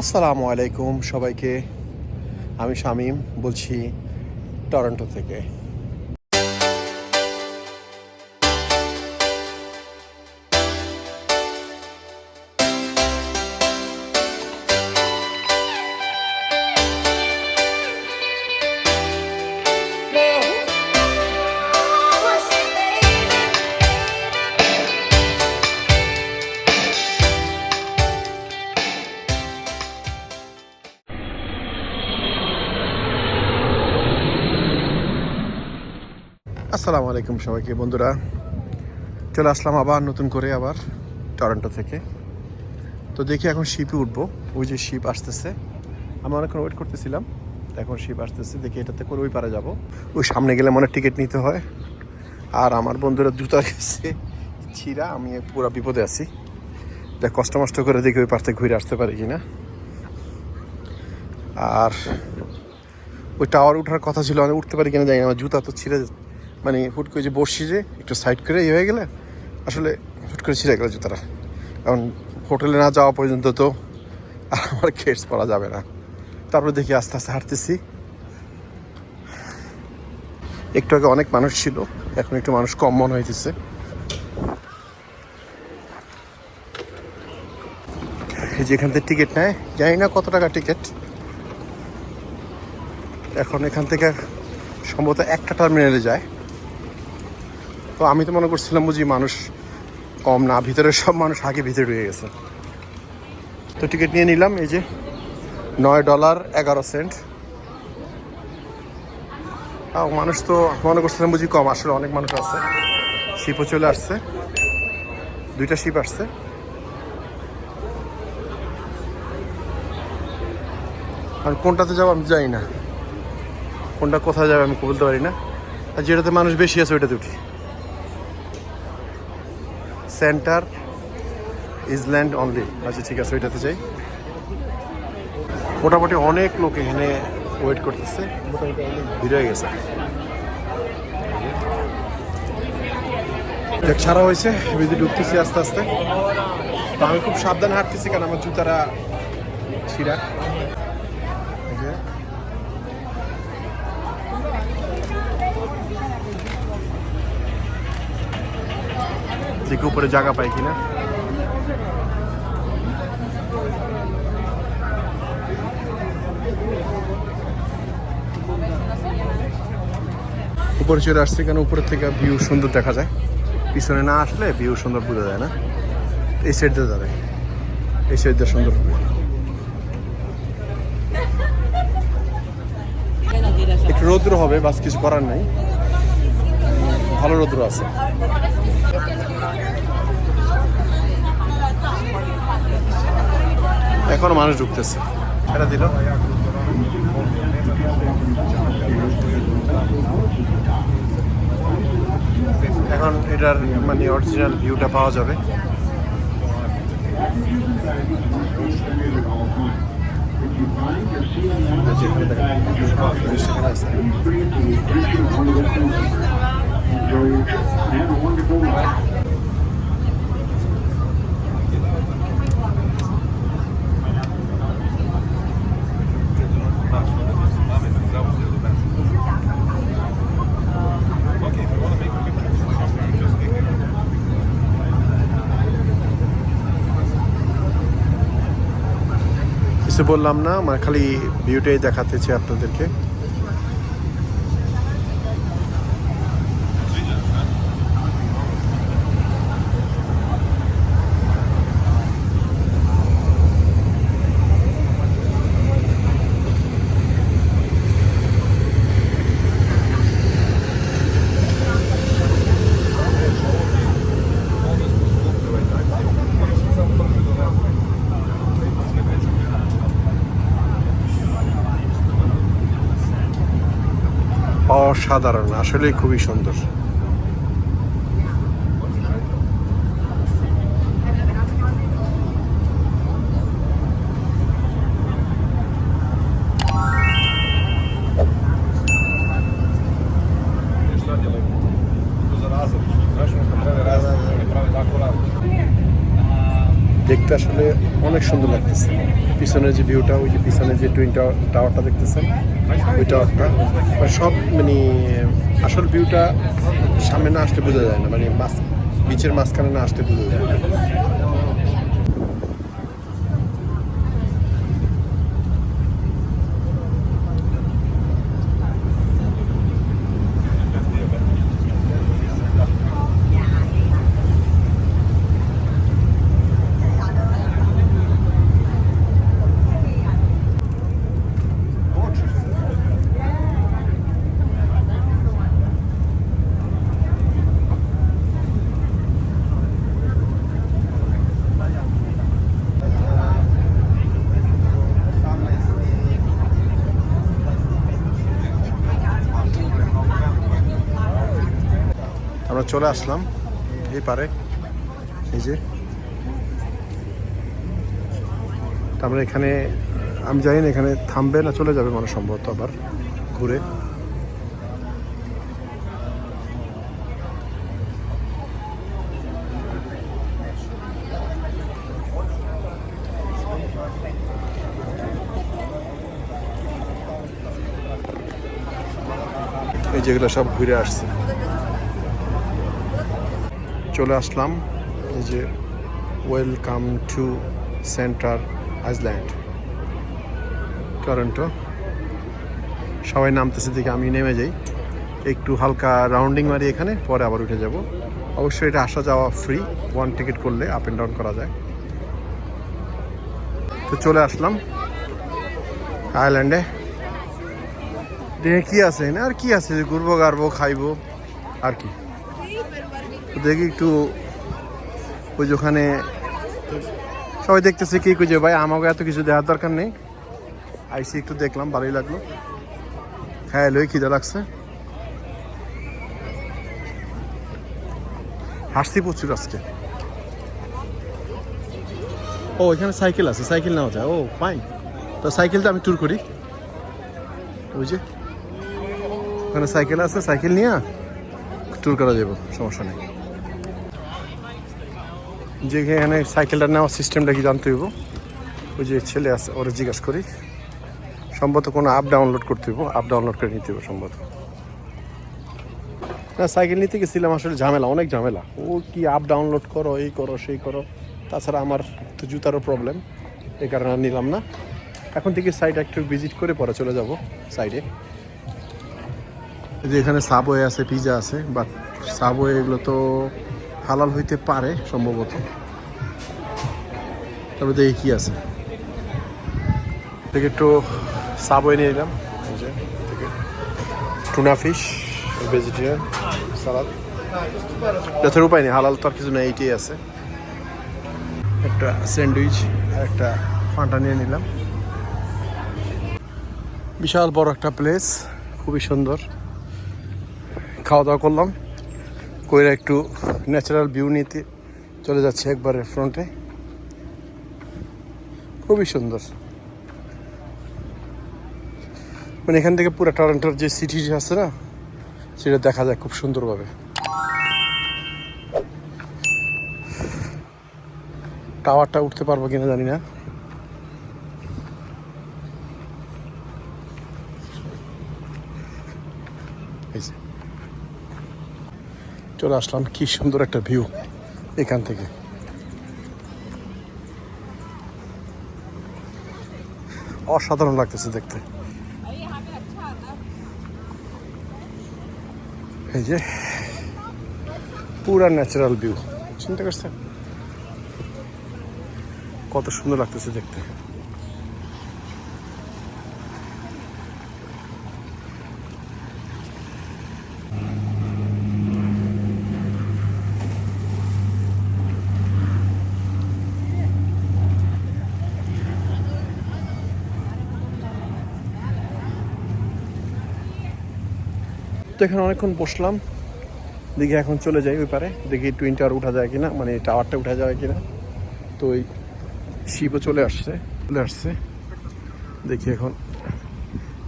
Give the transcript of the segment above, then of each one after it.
আসসালামু আলাইকুম সবাইকে। আমি শামীম বলছি টরন্টো থেকে। আসসালামু আলাইকুম সবাইকে, বন্ধুরা। চলে আসলাম আবার নতুন করে আবার টরন্টো থেকে। তো দেখি এখন শিপে উঠবো। ওই যে শিপ আসতেছে। আমি অনেকক্ষণ ওয়েট করতেছিলাম এখন শিপ আসতেছে। দেখি এটাতে করে ওই পারে যাব। ওই সামনে গেলে মনে টিকিট নিতে হয়। আর আমার বন্ধুরা জুতা গেছে। ছিঁড়া, আমি পুরো বিপদে আছি। যা কষ্ট মষ্ট করে দেখি ওই থেকে ঘুরে আসতে পারি কি না আর ওই টাওয়ার ওঠার কথা ছিল, আমি উঠতে পারি কিনা জানি আমার জুতা তো ছিঁড়ে মানে হুট করে যে বসছি যে, একটু সাইড করে ইয়ে হয়ে গেলে, আসলে হুট করে ছিঁড়ে গেল জুতাটা। কারণ হোটেলে না যাওয়া পর্যন্ত তো আর আমার খেটস পরা যাবে না। তারপরে দেখি আস্তে আস্তে হাঁটতেছি। একটু আগে অনেক মানুষ ছিল, এখন একটু মানুষ কম মনে হইতেছে। এখান থেকে টিকিট নেয়, জানি না কত টাকা টিকিট এখন এখান থেকে সম্ভবত একটা টার্মিনালে যায়। তো আমি তো মনে করছিলাম বুঝি মানুষ কম না ভিতরে সব মানুষ আগে ভিতরে ঢুকে গেছে। তো টিকিট নিয়ে নিলাম, এই যে নয় ডলার এগারো সেন্ট। মানুষ তো মনে করছিলাম বুঝি কম, আসলে অনেক মানুষ আছে। শিপও চলে আসছে। দুইটা শিপ আসছে। আর কোনটাতে যাব আমি জানি না। কোনটা কোথায় যাবে আমি বলতে পারি না। আর যেটাতে মানুষ বেশি আছে, ওইটাতে উঠি। সেন্টার ইজল্যান্ড অনলি আচ্ছা ঠিক আছে, ওইটাতে যাই। মোটামুটি অনেক লোক এখানে ওয়েট করতেছে। ভিড় হয়ে গেছে। সারা হয়েছে ভিতরে ঢুকতেছি আস্তে আস্তে। তো আমি খুব সাবধানে হাঁটতেছি, কারণ আমার জুতারা ছিঁড়া এই যে দেখি উপরে জায়গা পাই কিনা। উপরে চলে আসছে কেন? উপরের থেকে ভিউ সুন্দর দেখা যায়। পিছনে না আসলে ভিউ সুন্দর বোঝা যায় না। এই সাইড দিয়ে যাবে। এই সাইড সুন্দর একটু রৌদ্র হবে, বাস কিছু করার নাই। ভালো রৌদ্র আছে। এখনও মানুষ ঢুকতেছে। এটা দিল। এখন এটার মানে অরিজিনাল ভিউটা পাওয়া যাবে। সেখানে কিছু বললাম না আমার খালি ভিউটাই দেখাতেছি আপনাদেরকে। অসাধারণ আসলে খুবই সুন্দর। দেখতে আসলে অনেক সুন্দর লাগতেছে। পিছনের যে ভিউটা ওই যে পিছনে যে টুইন টাওয়ারটা দেখতেছেন? ওই টাওয়ারটা মানে সব মানে আসল ভিউটা সামনে না আসতে বোঝা যায় না। মানে মাছ বিচের মাঝখানে না আসতে বোঝা যায় না। আমরা চলে আসলাম এই পারে। এই যে। তারপরে এখানে, আমি জানি না এখানে থামবে না চলে যাবে মানে সম্ভবত আবার ঘুরে। এই যেগুলো সব ঘুরে আসছে। চলে আসলাম। এই যে welcome to Centre Island Toronto সবাই নামতেছে দিকে আমি নেমে যাই। একটু হালকা রাউন্ডিং মারি এখানে, পরে আবার উঠে যাব। অবশ্যই এটা আসা যাওয়া ফ্রি ওয়ান টিকিট করলে আপ অ্যান্ড ডাউন করা যায়। তো চলে আসলাম আইল্যান্ডে দেখে কি আছে না? আর কি আছে? ঘুরবো, গাড়বো, খাইবো, আর কি? দেখি একটু ওই যে ওখানে সবাই দেখতেছে কি খুঁজে। ভাই, আমাকে এত কিছু দেওয়ার দরকার নেই। আইসি একটু দেখলাম, ভালোই লাগল। হ্যাঁ লই খিদে লাগছে। হাসছি প্রচুর আজকে। ও, এখানে সাইকেল আছে, সাইকেল নেওয়া যায়। ও ফাইন তো সাইকেলটা আমি ট্যুর করি। ওই যে, ওখানে সাইকেল আছে, সাইকেল নিয়ে ট্যুর করা যাবে, সমস্যা নেই। যে এখানে সাইকেলটা নেওয়ার সিস্টেমটা কি জানতে হইব? ওই যে ছেলে আছে, ওরা জিজ্ঞাসা করি। সম্ভবত কোনো অ্যাপ ডাউনলোড করতে হইব অ্যাপ ডাউনলোড করে নিতে হবে সম্ভবত। না, সাইকেল নিতে গেছিলাম, আসলে ঝামেলা, অনেক ঝামেলা। ও কি অ্যাপ ডাউনলোড করো, এই করো, সেই করো। তাছাড়া আমার তো জুতারও প্রবলেম এই কারণে আর নিলাম না। এখন থেকে সাইড একটু ভিজিট করে পরে চলে যাব সাইডে যে এখানে সাবওয়ে আছে পিজা আছে বাট সাবওয়ে এগুলো তো হালাল হইতে পারে, সম্ভবত। তবে দেখি কি আছে। থেকে একটু সাবওয়ে নিয়ে নিলাম টুনা ফিশ ভেজিটেরিয়ান সালাদ যথের উপায় নেই, হালাল তো আর কিছু নেই, এইটাই আছে। একটা স্যান্ডউইচ আর একটা ফান্টা নিয়ে নিলাম। বিশাল বড় একটা প্লেস খুবই সুন্দর। খাওয়া দাওয়া করলাম। কইরা একটু ন্যাচারাল ভিউ নিতে চলে যাচ্ছে একবারে ফ্রন্টে খুবই সুন্দর। মানে এখান থেকে পুরো টরন্টোর যে সিটি আছে না, সেটা দেখা যায় খুব সুন্দরভাবে। টাওয়ারটা উঠতে পারব কিনা জানি না। চলে আসলাম। কি সুন্দর একটা ভিউ এখান থেকে। অসাধারণ লাগতেছে দেখতে। এই যে, পুরা ন্যাচারাল ভিউ চিন্তা করছেন কত সুন্দর লাগতেছে দেখতে। তো এখানে অনেকক্ষণ বসলাম। দেখি এখন চলে যাই ওই পারে। দেখি টুইন টাওয়ার উঠা যায় কিনা মানে টাওয়ারটা উঠা যায় কিনা। তো ওই শিপও চলে আসছে চলে আসছে। দেখি এখন।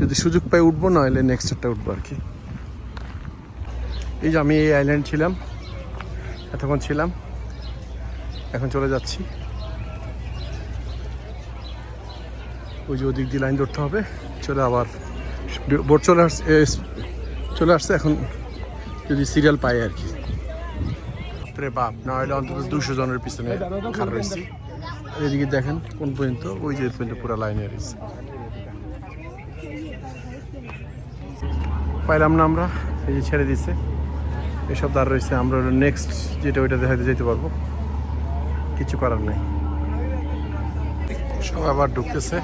যদি সুযোগ পাই উঠবো না হলে নেক্সট একটা উঠবো আর কি। এই যে আমি এই আইল্যান্ড ছিলাম, এতক্ষণ ছিলাম। এখন চলে যাচ্ছি। ওই যে ওদিক দিয়ে লাইন ধরতে হবে। চলে আবার বোট চলে আসছে চলে আসছে এখন যদি সিরিয়াল পাই আর কি। রে বাপ না হলে অন্তত দুশো জনের পিছনে খার রয়েছি। এদিকে দেখেন কোন পর্যন্ত ওই যে পর্যন্ত পুরো লাইনে রয়েছে। পাইলাম না আমরা এই যে ছেড়ে দিছে। এসব দাঁড় রয়েছে আমরা নেক্সট যেটা ওইটা দেখাতে যেতে পারব। কিছু করার নেই। সব আবার ঢুকতেছে।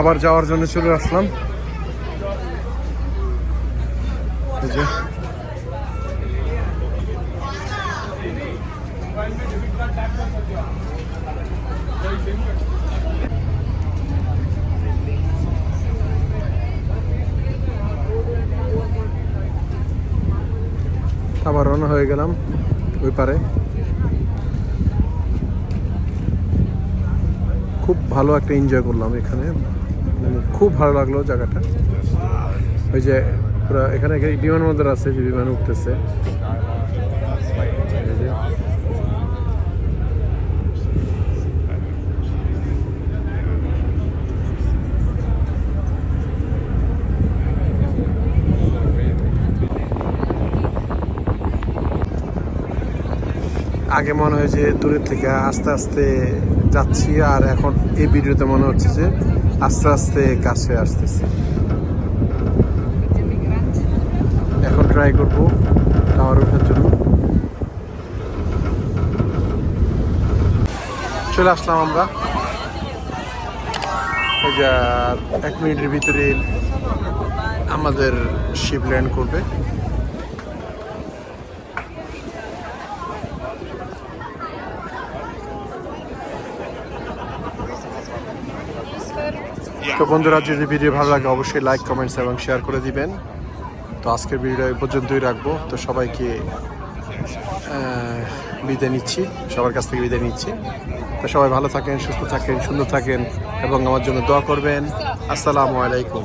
আবার যাওয়ার জন্য চলে আসলাম। আবার রওনা হয়ে গেলাম ওই পারে। খুব ভালো একটা এনজয় করলাম এখানে। খুব ভালো লাগল জায়গাটা। ওই যে পুরো এখানে একটা বিমানবন্দর আছে, যে বিমান উঠতেছে। আগে মনে হয় যে দূরের থেকে আস্তে আস্তে যাচ্ছি, আর এখন এই ভিডিওতে মনে হচ্ছে যে আস্তে আস্তে কাছে আসতেছে। এখন ট্রাই করব টাওয়ার ওঠার জন্য। চলে আসলাম আমরা। এক মিনিটের ভিতরে আমাদের শিপ ল্যান্ড করবে। তো বন্ধুরা, যদি ভিডিও ভালো লাগে, অবশ্যই লাইক কমেন্টস এবং শেয়ার করে দিবেন। তো আজকের ভিডিও এই পর্যন্তই রাখব। তো সবাইকে বিদায় নিচ্ছি। সবার কাছ থেকে বিদায় নিচ্ছি। তো সবাই ভালো থাকেন, সুস্থ থাকেন, সুন্দর থাকেন এবং আমার জন্য দোয়া করবেন। আসসালামু আলাইকুম।